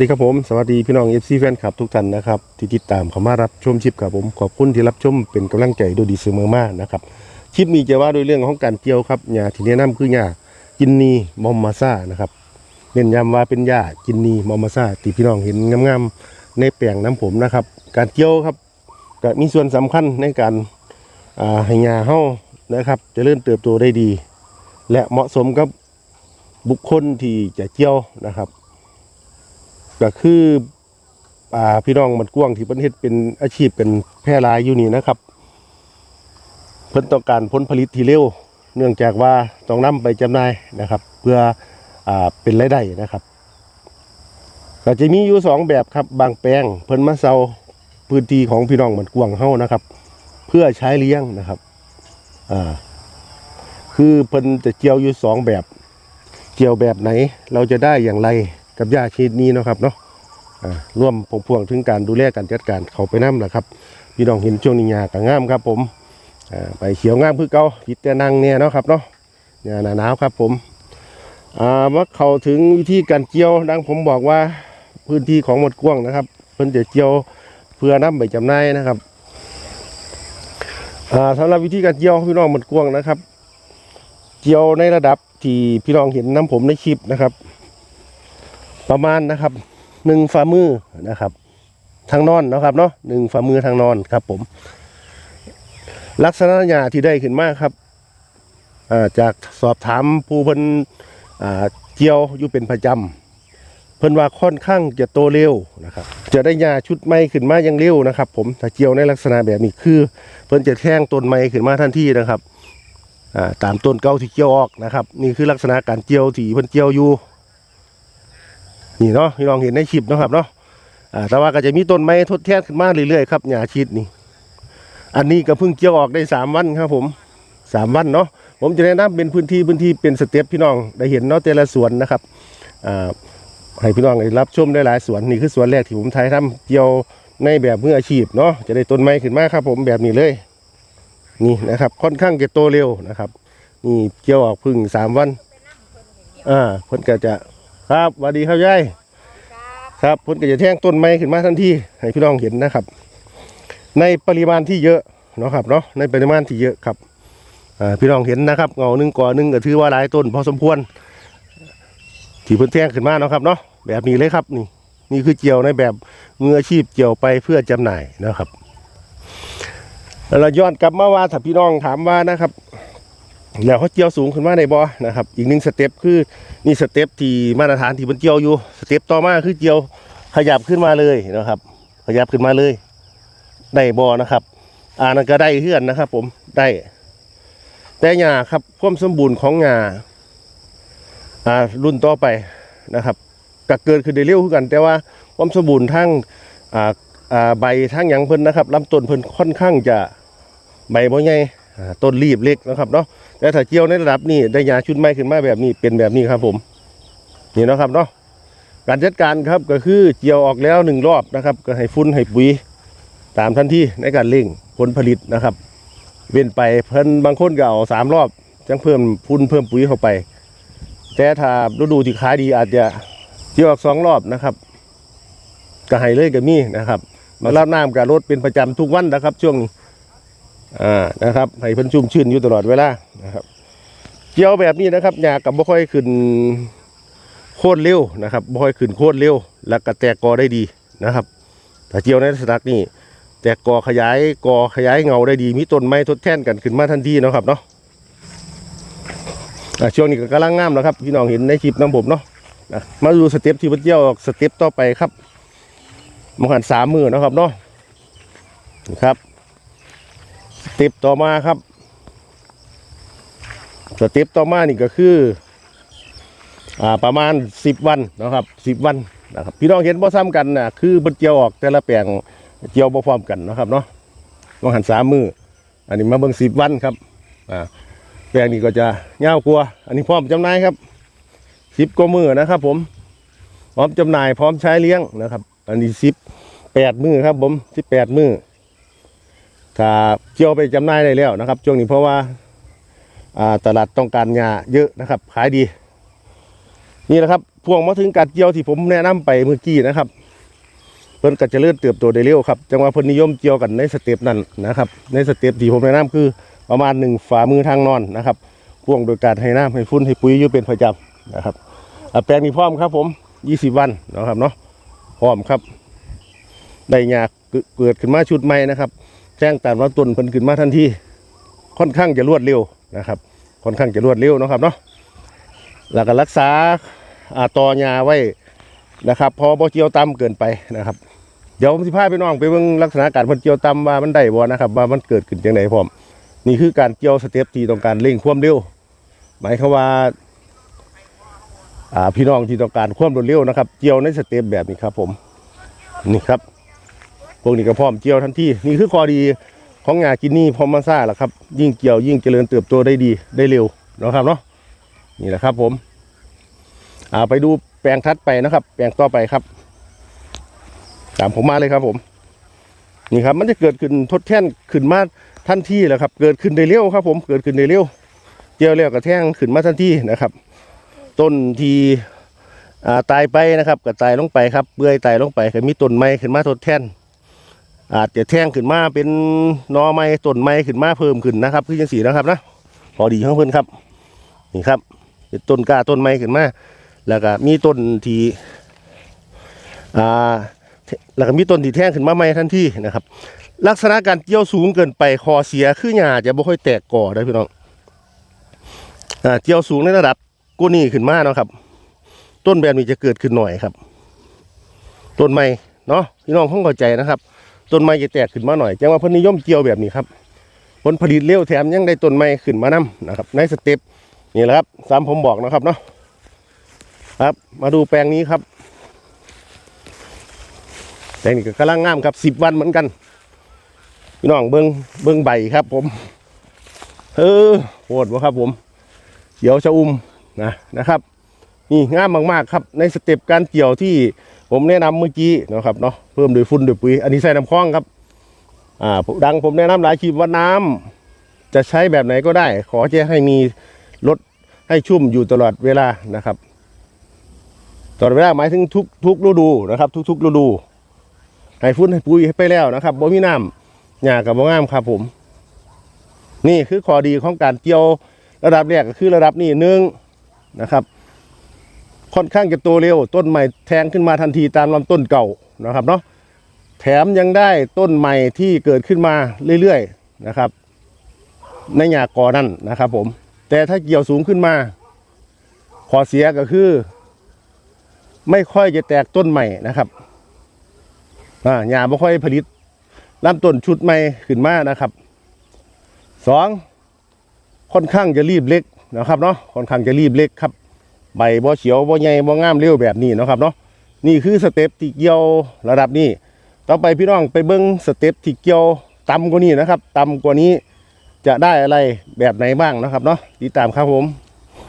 สวัสดีครับผมสวัสดีพี่น้องเอฟซีแฟนคลับทุกท่านนะครับที่ติดตามเข้ามารับชมชิปครับผมขอบคุณที่รับชมเป็นกำลังใจโดยดีเสมอมากนะครับชิปนี้จะว่าโดยเรื่องของการเกี่ยวครับหญ้าที่แนะนำคือหญ้ากินนีมอมมาซ่านะครับเน้นย้ำว่าเป็นหญ้ากินนีมอมมาซ่าที่พี่น้องเห็นงามๆในแปลงน้ำผมนะครับ การเกี่ยวครับก็มีส่วนสำคัญในการให้หญ้าเฮานะครับจะเริ่มเติบโตได้ดี และเหมาะสมกับบุคคลที่จะเกี่ยวนะครับ ก็คืออ่าพี่น้องมันกว้างที่เพิ่นเฮ็ดเป็นอาชีพเป็นแพร่หลายอยู่นี่นะครับ เพิ่นต้องการผลผลิตที่เร็ว เนื่องจากว่าต้องนำไปจำหน่ายนะครับ เพื่ออ่าเป็นรายได้นะครับก็จะมีอยู่สองแบบครับบางแปลงเพิ่นมาเซาพื้นที่ของพี่น้องมันกว้างเฮานะครับ เพื่อใช้เลี้ยงนะครับอ่าคือเพิ่นจะเกี่ยวอยู่สองแบบเกี่ยวแบบไหนเราจะได้อย่างไร กับหญ้าชนิดนี้เนาะครับเนาะร่วมพงพวงถึงการดูแลการจัดการเขาไปน้ำแหละครับพี่น้องเห็นช่วงนี้หญ้าก็งามครับผมไปเขียวงามคือเก่าพิดแต่นังเนี่ยเนาะครับเนาะหญ้าหนาหนาวครับผมอ่าว่าเขาถึงวิธีการเกี่ยวดังผมบอกว่าพื้นที่ของหมดกว้างนะครับ เพิ่นจะเกี่ยวเพื่อน้ำไปจำหน่ายนะครับอ่าสำหรับวิธีการเกี่ยวพี่น้องหมดกว้างนะครับ เกี่ยวในระดับที่พี่น้องเห็นน้ำผมในคลิปนะครับ ประมาณนะครับหนึ่งฝ่ามือนะครับทางนอนนะครับเนาะหนึ่งฝ่ามือทางนอนครับ ผม ลักษณะหญ้าที่ได้ขึ้นมาครับาจากสอบถามผู้เพิ่นเกี่ยวอยู่เป็นประจำเพิ่นว่าค่อนข้างจะโตเร็วนะครับ จะได้หญ้าชุดใหม่ขึ้นมาอยังเร็วนะครับ ผมถ้าเกี่ยวในลักษณะแบบนี้คือ เพิ่นจะแท่งต้นใหม่ขึ้นมาทันทีนะครับาตามต้นเก่าที่เกี่ยวออกนะครับ นี่คือลักษณะการเกี่ยวที่เพิ่นเกี่ยวอยู่ นี่เนาะพี่น้องเห็นในคลิปนะครับเนาะอ่าแต่ว่าก็จะมีต้นไม้ทดแทนขึ้นมาเรื่อยๆครับหญ้าชีดนี่ อันนี้ก็เพิ่งเกี่ยวออกได้สามวันครับผมสามวันเนาะผมจะแนะนำเป็นพื้นที่พื้นที่เป็นสเต็ปพี่น้องได้เห็นเนาะแต่ละสวนนะครับอ่าให้พี่น้องได้รับชมได้หลายสวนนี่คือสวนแรกที่ผมถ่ายทำเกี่ยวในแบบมืออาชีพเนาะจะได้ต้นไม้ขึ้นมาครับ ผมแบบนี้เลยนี่นะครับค่อนข้างจะโตเร็วนะครับ นี่เกี่ยวออกพึ่งสามวัน อ่าเพิ่นก็จะ ครับสวัสดีครับยายครับเพิ่นก็จะแท่งต้นไม้ขึ้นมาทันทีให้พี่น้องเห็นนะครับ ในปริมาณที่เยอะเนาะครับเนาะในปริมาณที่เยอะครับอ่าพี่น้องเห็นนะครับเงาหนึ่งก่อหนึ่งก็ถือว่าหลายต้นพอสมควรที่เพิ่นแท่งขึ้นมาเนาะครับเนาะแบบนี้เลยครับนี่นี่คือเกี่ยวในแบบมืออาชีพเกี่ยวไปเพื่อจำหน่ายนะครับแล้วเราย้อนกลับมาว่าถ้าพี่น้องถามว่านะครับ แล้วเขาเจียวสูงขึ้นมาในบ่นะครับ อีกหนึ่งสเต็ปคือนี่สเต็ปที่มาตรฐานที่มันเจียวอยู่ สเต็ปต่อมาคือเจียวขยับขึ้นมาเลยนะครับ ขยับขึ้นมาเลยได้บ่นะครับ อ่านั่นก็ได้เพื่อนนะครับ ผมได้ แต่หญ้าครับความสมบูรณ์ของหญ้าอ่ารุ่นต่อไปนะครับก็เกิดขึ้นได้เร็วขึ้นกัน แต่ว่าความสมบูรณ์ทั้งอ่าอ่าใบทั้งหยังเพิ่นนะครับลำต้นเพิ่นค่อนข้างจะใบบ่ใหญ่ต้นรีบเล็กนะครับเนาะ แต่ถ้าเกี่ยวในระดับนี้ได้ยาชุดใหม่ขึ้นมาแบบนี้เป็นแบบนี้ครับผมนี่นะครับเนาะการจัดการครับก็คือเกี่ยวออกแล้วหนึ่งรอบนะครับ ก็ให้ฟุ้นให้ปุ๋ยตามทันทีในการเร่งผลผลิตนะครับ เว้นไปเพิ่นบางคนก็เอาสามรอบจังเพิ่มฟุ้นเพิ่มปุ๋ยเข้าไป แต่ถ้าฤดูที่ขายดีอาจจะเกี่ยวออกสองรอบนะครับก็ให้เลยก็มีนะครับมารับน้ำกับรถเป็นประจำทุกวันนะครับ ช่วงนี้ อ่านะครับให้เพิ่นชุ่มชื่นอยู่ตลอดเวลานะครับ เกี่ยวแบบนี้นะครับหญ้ากับบ่ค่อยขึ้นโค่นเร็วนะครับบ่ค่อยขึ้นโค่นเร็ว แล้วก็แตกกอได้ดีนะครับถ้าเกี่ยวในลักษณะนี้แตกกอขยายกอขยายเงาได้ดี มีต้นไม้ทดแทนกันขึ้นมาทันทีนะครับเนาะช่วงนี้ก็กำลังงามแล้วครับพี่น้องเห็นในคลิปน้ำผมเนาะมาดูสเต็ปที่เพิ่นเกี่ยวสเต็ปต่อไปครับมหันสามมือนะครับเนาะครับ สเต็ปต่อมาครับ สเต็ปต่อมานี่ก็คืออ่าประมาณสิบวันนะครับสิบวันนะครับพี่น้องเห็นบ่ซ้ำกันนะคือเบิ่นเจียวออกแต่ละแปลงเจียวบ่พร้อมกันนะครับเนาะมหันสามมืออันนี้มาเบิ่งสิบวันครับอ่าแปลงนี้ก็จะยาวกว่าอันนี้พร้อมจำหน่ายครับสิบกว่ามือนะครับผมพร้อมจำหน่ายพร้อมใช้เลี้ยงนะครับ อันนี้สิบแปดมือครับผมสิบแปดมือ ถ้าเจียวไปจำหน่ายได้แล้วนะครับ ช่วงนี้เพราะว่าตลาดต้องการยาเยอะนะครับ ขายดี นี่แหละครับพวงมาถึงการเกี่ยวที่ผมแนะนำไปเมื่อกี้นะครับ เพิ่นก็จะเลื่อนเติบโตได้เร็วครับจังหวะเพิ่นนิยมเกี่ยวกันในสเต็ปนั้นนะครับ ในสเต็ปที่ผมแนะนำคือประมาณหนึ่งฝ่ามือทางนอนนะครับพวงโดยการให้น้ำให้ฟุ้นให้ปุ๋ยอยู่เป็นประจำนะครับแปลงนี้พร้อมครับผม20วันนะครับเนาะพร้อมครับได้หยาเกิดขึ้นมาชุดใหม่นะครับ แจ้งตามว่าต้นเพิ่นขึ้นมาทันทีค่อนข้างจะรวดเร็วนะครับ ค่อนข้างจะรวดเร็วนะครับเนาะแล้วก็รักษาอ่าตอหญ้าไว้นะครับ พอบ่เกี่ยวต่ำเกินไปนะครับ เดี๋ยวผมสิพาพี่น้องไปเบิ่งลักษณะการเพิ่นเกียวต่ำว่ามันได้บ่นะครับว่ามันเกิดขึ้นจังไดพร้อมนี่คือการเกี่ยวสเต็ปที่ต้องการเร่งความเร็วหมายความว่าอ่าพี่น้องที่ต้องการความรวดเร็วนะครับเกี่ยวในสเต็ปแบบนี้ครับผม นี่ครับ พวกนี้ก็พร้อมเกี่ยวทันทีนี่คือข้อดีของงากินนี่พร้อมมาซ่าแหละครับ ยิ่งเกี่ยวยิ่งเจริญเติบโตได้ดีได้เร็วนะครับเนาะนี่แหละครับผมอ่าไปดูแปลงทัดไปนะครับ แปลงต่อไปครับ ตามผมมาเลยครับผม นี่ครับ มันจะเกิดขึ้นทดแทนขึ้นมาทันทีแหละครับ เกิดขึ้นได้เร็วครับ ผมเกิดขึ้นได้เร็วเกี่ยวแล้วกระแทงขึ้นมาทันทีนะครับ ต้นทีอ่าตายไปนะครับก็ตายลงไปครับเปื่อยตายลงไปก็มีต้นไม้ขึ้นมาทดแทน อาจจะแท่งขึ้นมาเป็นนอไม้ต้นไม้ขึ้นมาเพิ่มขึ้นนะครับคือจังสีนะครับนะพอดีของเพิ่นครับนี่ครับเป็นต้นกล้าต้นไม้ขึ้นมาแล้วก็มีต้นที่อ่าแล้วก็มีต้นที่แท่งขึ้นมาใหม่ทันทีนะครับ ลักษณะการเกี่ยวสูงเกินไปคอเสียคือหญ้าจะไม่ค่อยแตกก่อได้พี่น้องอ่าเกี่ยวสูงในระดับกูนี่ขึ้นมาเนาะครับ ต้นแบบนี้จะเกิดขึ้นหน่อยครับ ต้นไม้เนาะพี่น้องคงเข้าใจนะครับ ต้นไม้จะแตกขึ้นมาหน่อยจังว่าเพิ่นนิยมเกี่ยวแบบนี้ครับ ผลผลิตเร็วแถมยังได้ต้นไม้ขึ้นมานํนะครับ ในสเต็ปนี่แหละครับตามผมบอกนะครับเนาะครับ มาดูแปลงนี้ครับแปลงนี้ก็กำลังงามครับสิบวันเหมือนกันพี่น้องเบิ้งเบิ้งใบครับ ผมเออโหดวะครับ ผมเขียวชะอุ่มนะนะครับ นี่งามมากๆครับ ในสเต็ปการเกี่ยวที่ผมแนะนำเมื่อกี้นะครับเนาะเพิ่มโดยฝุ่นด้วยปุ๋ยอันนี้ใส่น้ำคล้องครับอ่าดังผมแนะนำหลายคลิปว่าน้ำจะใช้แบบไหนก็ได้ ขอจะให้มีลดให้ชุ่มอยู่ตลอดเวลานะครับตลอดเวลาหมายถึงทุกทุกฤดูนะครับ ทุกทุกฤดูให้ฝุ่นให้ปุ๋ยให้ไปแล้วนะครับบ่มีน้ำหญ้ากับบ่งามครับผม นี่คือข้อดีของการเกี่ยวระดับแรกก็คือระดับนี้หนึ่งนะครับ ค่อนข้างจะโตเร็ว ต้นใหม่แทงขึ้นมาทันทีตามลำต้นเก่านะครับเนาะแถมยังได้ต้นใหม่ที่เกิดขึ้นมาเรื่อยๆนะครับ ในหญ้ากอนั่นนะครับผม แต่ถ้าเกี่ยวสูงขึ้นมาข้อเสียก็คือ ไม่ค่อยจะแตกต้นใหม่นะครับอ่าหญ้าไม่ค่อยผลิตลำต้นชุดใหม่ขึ้นมานะครับสองค่อนข้างจะรีบเล็กนะครับเนาะค่อนข้างจะรีบเล็กครับ ใบบ่เขียวบ่ใหญ่บ่งามเร็วแบบนี้นะครับเนาะนี่คือสเต็ปที่เกี่ยวระดับนี้ ต่อไปพี่น้องไปเบิ้งสเต็ปที่เกี่ยวต่ำกว่านี้นะครับต่ำกว่านี้จะได้อะไรแบบไหนบ้างนะครับเนาะติดตามครับผม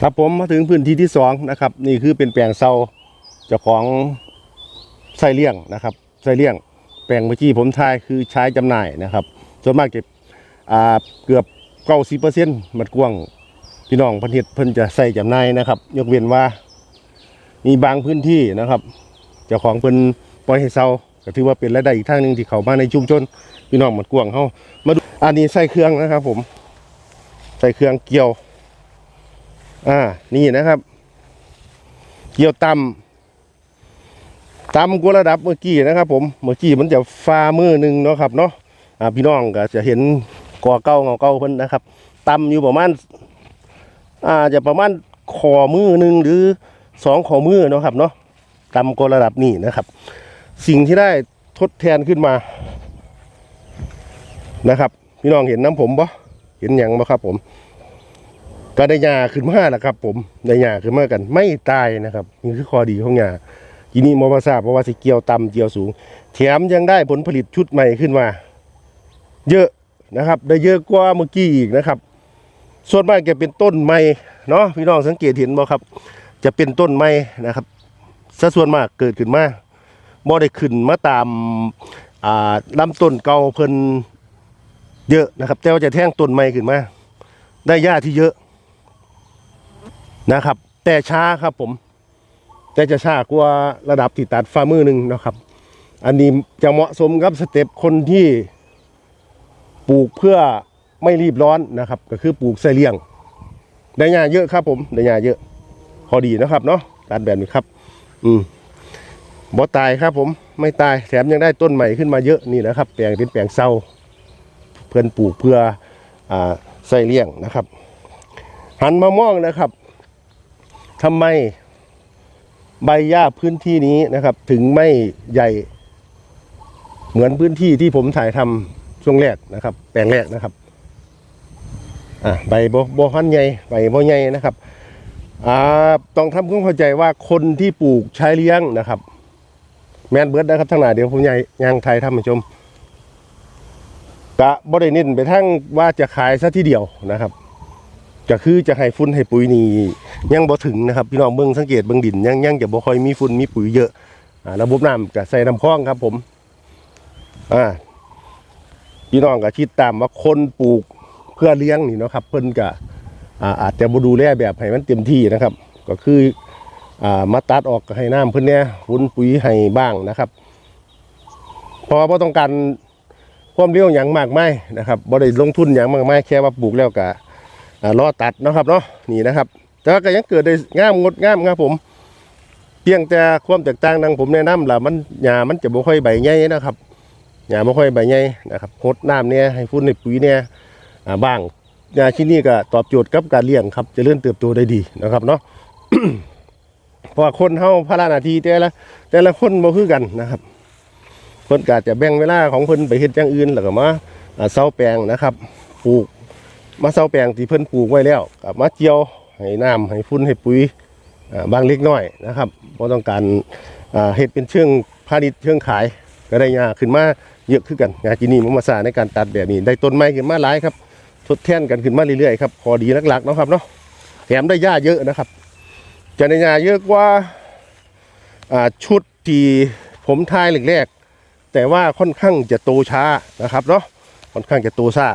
ครับผมมาถึงพื้นที่ที่สองนะครับ นี่คือเป็นแปลงเซาเจ้าของไส้เลี้ยงนะครับไส้เลี้ยง แปลงเมื่อกี้ผมทายคือใช้จำหน่ายนะครับ ส่วนมากเก็บอ่าเกือบเก้าสิบเปอร์เซ็นต์มัดกว้าง พี่น้องพันเฮ็ดเพิ่นจะใส่จำนายนะครับ ยกเว้นว่า มีบางพื้นที่นะครับ เจ้าของเพิ่นปล่อยให้เซาก็ถือว่าเป็นรายได้อีกทางหนึ่งที่เข้ามาในชุมชนพี่น้องหมดกวงเฮามาดูอันนี้ใส่เครื่องนะครับ ผม ใส่เครื่องเกี่ยว อ่า นี่นะครับ เกี่ยวต่ำต่ำกว่าระดับเมื่อกี้นะครับ ผมเมื่อกี้มันจะฟ้ามือหนึ่งเนาะครับเนาะอ่าพี่น้องก็จะเห็นกอเก้าเงาเก้าเพิ่นนะครับต่ำอยู่ประมาณ อาจจะประมาณขอมือหนึ่งหรือสองขอมือเนาะครับเนาะต่ำกว่าระดับนี้นะครับ สิ่งที่ได้ทดแทนขึ้นมานะครับ พี่น้องเห็นน้ำผมปะเห็นอย่างปะครับ ผม ก็ได้ยาขึ้นมาแล้วครับ ผมได้ยาขึ้นมากัน ไม่ตายนะครับนี่คือข้อดีของยาทีนี้มอมาทราเพราะว่าสิเกี่ยวต่ำเกี่ยวสูง แถมยังได้ผลผลิตชุดใหม่ขึ้นมา เยอะนะครับ ได้เยอะกว่าเมื่อกี้อีกนะครับ ส่วนมากจะเป็นต้นไม้เนาะพี่น้องสังเกตเห็นบ่ครับ จะเป็นต้นไม้นะครับซะส่วนมากเกิดขึ้นมาบ่ได้ขึ้นมาตามอ่าลำต้นเก่าเพิ่นเยอะนะครับ แต่ว่าจะแท่งต้นไม้ขึ้นมา ได้หญ้าที่เยอะนะครับ แต่ช้าครับผม แต่จะช้ากว่าระดับที่ตัดฝ่ามือหนึ่งนะครับ อันนี้จะเหมาะสมกับสเต็ปคนที่ปลูกเพื่อ ไม่รีบร้อนนะครับ ก็คือปลูกใส่เลี้ยง ได้หญ้าเยอะครับ ผมได้หญ้าเยอะ พอดีนะครับเนาะตัดแบบนี้ครับ อืมบ่ตายครับ ผมไม่ตายแถมยังได้ต้นใหม่ขึ้นมาเยอะนี่นะครับ แปลงเป็นแปลงเศร้าเพื่อนปลูกเพื่ออ่าใส่เลี้ยงนะครับ หันมามองนะครับทำไมใบหญ้าพื้นที่นี้นะครับ ถึงไม่ใหญ่เหมือนพื้นที่ที่ผมถ่ายทำช่วงแรกนะครับ แปลงแรกนะครับ อ่าใบโบโบฮันใหญ่ใบโบใหญ่นะครับอ่าต้องทำความเข้าใจว่าคนที่ปลูกใช้เลี้ยงนะครับ แมนเบิร์ดนะครับทั้งหลายเดี๋ยวผมยายยางไทยทำมาชมกะบริเน้นไปทั้งว่าจะขายซะทีเดียวนะครับก็คือจะให้ฝุ่นให้ปุ๋ยนี่ยังบ่ถึงนะครับพี่น้องเบิ่งสังเกตเบิ่งดินยังยังจะบ่ค่อยมีฝุ่นมีปุ๋ยเยอะอ่าระบบน้ำก็ใส่น้ำคลองครับผมอ่าพี่น้องก็คิดตามว่าคนปลูก เพื่อเลี้ยงนี่เนาะครับเพิ่นก็อาจจะบ่ดูแลแบบให้มันเต็มที่นะครับ ก็คือมาตัดออกให้น้ำเพิ่นเนี่ยวุ้นปุ๋ยให้บ้างนะครับเพราะว่าต้องการความเร็วหยังมากมายนะครับบ่ได้ลงทุนหยังมากมายแค่ว่าปลูกแล้วก็รอตัดนะครับเนาะนี่นะครับแต่ว่าก็ยังเกิดได้งามงดงามครับผมเพียงแต่ความแตกต่างดังผมแนะนำล่ะมันหญ้ามันจะบ่ค่อยใบใหญ่นะครับหญ้าบ่ค่อยใบใหญ่นะครับรดน้ำเนี่ยให้ฝุ่นให้ปุ๋ยเนี่ย บ้างยาที่นี่ก็ตอบโจทย์กับการเลี้ยงครับจะเลื่อนเติบโตได้ดีนะครับเนาะเพราะว่าคนเฮาพระนาทีแต่ละแต่ละคนบ่คือกันนะครับเพิ่นก็อาจะแบ่งเวลาของเพิ่นไปเฮ็ดอย่างอื่นแล้วก็มาเซาแปลงนะครับปลูกมาเซาแปลงที่เพิ่นปลูกไว้แล้วก็มาเจียวให้น้ำให้ฝุ่นให้ปุ๋ยบางเล็กน้อยนะครับบ่ต้องการเฮ็ดเป็นเชิงพาณิชย์เชิงขายก็ได้ยาขึ้นมาเยอะขึ้นกันงาจีนี่มันมาสาในการตัดแบบนี้ ได้ต้นไม้ขึ้นมาหลายครับ ทดแทนกันขึ้นมาเรื่อยๆครับพอดีหลักๆนะครับเนาะแถมได้หญ้าเยอะนะครับ จะได้หญ้าเยอะกว่าชุดที่ผมทายแรกๆแต่ว่าค่อนข้างจะโตช้านะครับเนาะค่อนข้างจะโตช้า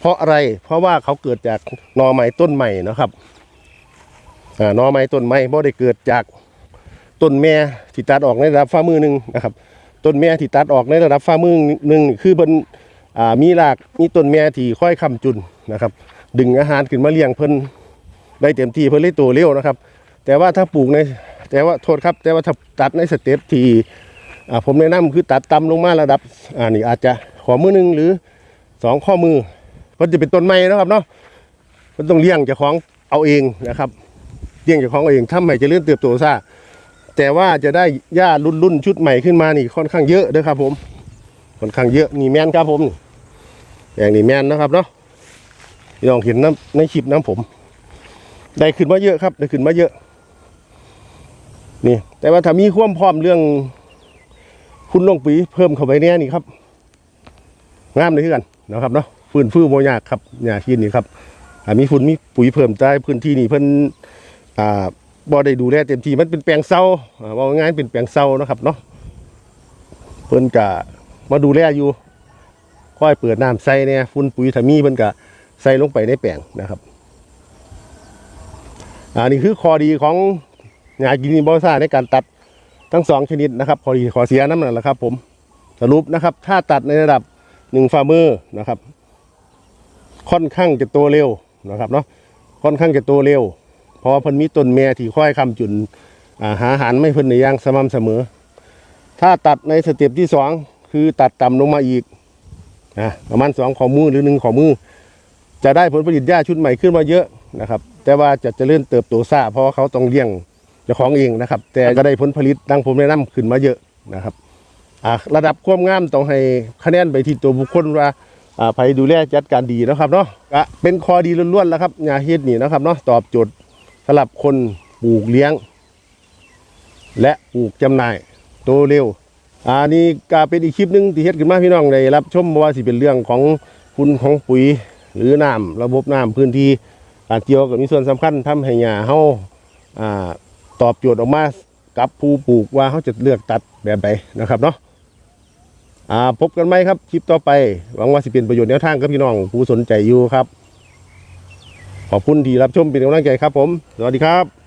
เพราะอะไรเพราะว่าเขาเกิดจากนอใหม่ต้นใหม่นะครับอนอใหม่ต้นใหม่บ่ได้เกิดจากต้นแม่ที่ตัดออกในระดับฝ่ามือหนึ่งนะครับต้นแม่ที่ตัดออกในระดับฝ่ามือหนึ่งคือเป็นามีรากมีต้นแม่ที่ค่อยคำจุนนะครับ ดึงอาหารขึ้นมาเลี้ยงเพิ่นได้เต็มที่เพิ่นเลยโตเร็วนะครับ แต่ว่าถ้าปลูกในแต่ว่าโทษครับ แต่ว่าถ้าตัดในสเต็ปที่ผมแนะนำคือตัดต่ำลงมาระดับอ่านี่อาจจะขอมือหนึ่งหรือสองข้อมือเพิ่นจะเป็นต้นไม้นะครับเนาะเพิ่นต้องเลี้ยงเจ้าของเอาเองนะครับเลี้ยงเจ้าของเอาเองทำให้เจริญเติบโตซ่าแต่ว่าจะได้หญ้ารุ่นรุ่นชุดใหม่ขึ้นมานี่ค่อนข้างเยอะเด้อครับผม ค่อนข้างเยอะนี่แมนครับผมอย่างนี้แมนนะครับเนาะพี่น้องเห็นน้ำในคลิปน้ำผม ได้ขึ้นมาเยอะครับ ได้ขึ้นมาเยอะ นี่ แต่ว่าถ้ามีความพร้อมเรื่องคุณลงปุ๋ยเพิ่มเข้าไปเนี่ยนี่ครับงามเลยคือกันนะครับเนาะฟื้นฟูโมยากครับหญ้าที่นี่ครับอ่ามีฝุ่นมีปุ๋ยเพิ่มใต้พื้นที่นี่เพิ่นอ่าบ่ได้ดูแลเต็มที่มันเป็นแปลงเศร้าอ่าว่าง่ายเป็นแปลงเศร้านะครับเนาะเพิ่นกะ มาดูแลอยู่ค่อยเปิดน้ำใส่เนี่ยฝุ่นปุ๋ยถมีเพิ่นก็ใส่ลงไปในแปลงนะครับอันนี้คือข้อดีของงากินบอซ่าในการตัดทั้งสองชนิดนะครับข้อดีข้อเสียนั่นแหละครับ ผมสรุปนะครับ ถ้าตัดในระดับหนึ่งฝ่ามือนะครับ ค่อนข้างจะโตเร็วนะครับเนาะค่อนข้างจะโตเร็วเพราะว่าเพิ่นมีต้นแม่ที่ค่อยคำจุนหาอาหารไม่เพิ่นในย่างสม่ำเสมอ ถ้าตัดในสเต็ปที่สอง คือตัดต่ำลงมาอีกนะประมาณสองข้อมือหรือหนึ่งข้อมือ จะได้ผลผลิตหญ้าชุดใหม่ขึ้นมาเยอะนะครับ แต่ว่าจะเจริญเติบโตซาเพราะเขาต้องเลี้ยงเจ้าของเองนะครับ แต่ก็ได้ผลผลิตดังผมแนะนำขึ้นมาเยอะนะครับอ่าระดับความงามต้องให้คะแนนไปที่ตัวบุคคลว่าอ่าไปดูแลจัดการดีนะครับเนาะเป็นข้อดีล้วนๆแล้วครับยาเฮ็ดนี่นะครับเนาะตอบโจทย์สำหรับคนปลูกเลี้ยง และปลูกจำหน่ายโตเร็ว อ่านี่ก็เป็นอีกคลิปหนึ่งที่เฮ็ดขึ้นมาพี่น้องได้รับชมว่าสิเป็นเรื่องของคุณของปุ๋ยหรือน้ำระบบน้ำพื้นที่เกี่ยวกับมีส่วนสำคัญทำให้หญ้าเฮาอ่าตอบโจทย์ออกมากับผู้ปลูกว่าเขาจะเลือกตัดแบบใดนะครับเนาะอ่าพบกันไหมครับคลิปต่อไป หวังว่าสิเป็นประโยชน์แนวทางกับพี่น้องผู้สนใจอยู่ครับ ขอบคุณที่รับชมเป็นกำลังใจครับผม สวัสดีครับ